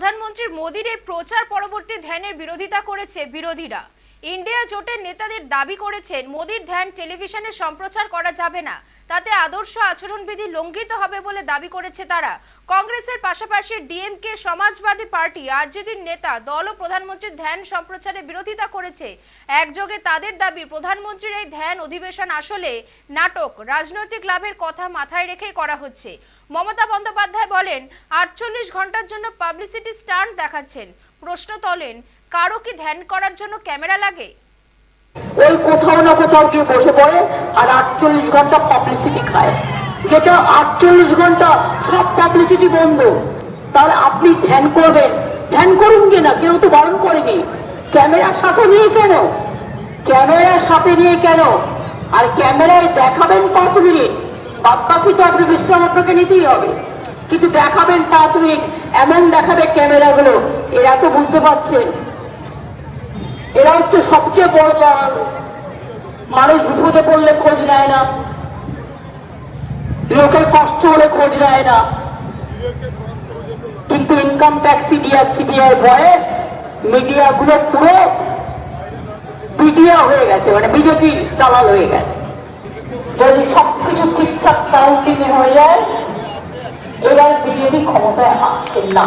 প্রধানমন্ত্রী মোদীর এই প্রচার পরবর্তী ধ্যানের বিরোধিতা করেছে বিরোধীরা। ইন্ডিয়া জোটের নেতাদের দাবি করেছেন, মোদীর ধ্যান টেলিভিশনে সম্প্রচার করা যাবে না। তাতে আদর্শ আচরণবিধি লঙ্ঘিত হবে বলে দাবি করেছে তারা। কংগ্রেসের পাশাপাশি ডিএমকে সমাজবাদী পার্টি, আরজেডির নেতা, দল ও প্রধানমন্ত্রীর ধ্যান সম্প্রচারে বিরোধিতা করেছে। একযোগে তাদের দাবি, প্রধানমন্ত্রীর এই ধ্যান অধিবেশন আসলে নাটক, রাজনৈতিক লাভের কথা মাথায় রেখেই করা হচ্ছে। মমতা বন্দ্যোপাধ্যায় বলেন, আটচল্লিশ ঘণ্টার জন্য পাবলিসিটি স্টান্ট দেখাচ্ছেন। প্রশ্ন তোলেন, কারও কি ধ্যান করার জন্য ক্যামেরা লাগে? ওই কোথাও না কোথাও গিয়ে বসে পড়ে আর আটচল্লিশ ঘণ্টা পাবলিসিটি খায়। যেটা আটচল্লিশ ঘণ্টা সব পাবলিসিটি বন্ধ। তাহলে আপনি ধ্যান করবেন। ধ্যান করুন কিনা কেউ তো বারণ করেনি। ক্যামেরার সাথে নিয়ে কেন? ক্যামেরার সাথে নিয়ে কেন? আর ক্যামেরায় দেখাবেন পাঁচ মিনিট। বাদ বাকি তো আপনি বিশ্রাম আপনাকে নিতেই হবে। কিন্তু দেখাবেন পাঁচ মিনিট এমন দেখাবে ক্যামেরাগুলো। এরা তো বুঝতে পারছেন এরা হচ্ছে সবচেয়ে বড় দল মানুষ বিপদে পড়লে খোঁজ নেয় না। লোকের কষ্ট হলে খোঁজ নেয় না। কিন্তু ইনকাম ট্যাক্স সিডিআর সিবিআই ভয়ে মিডিয়া গুলো পুরো বিডিয়া হয়ে গেছে মানে বিজেপি দালাল হয়ে গেছে। যদি সবকিছু ঠিকঠাক কাউন্টিং হয়ে যায় এবার বিজেপি ক্ষমতায় আসছেন না।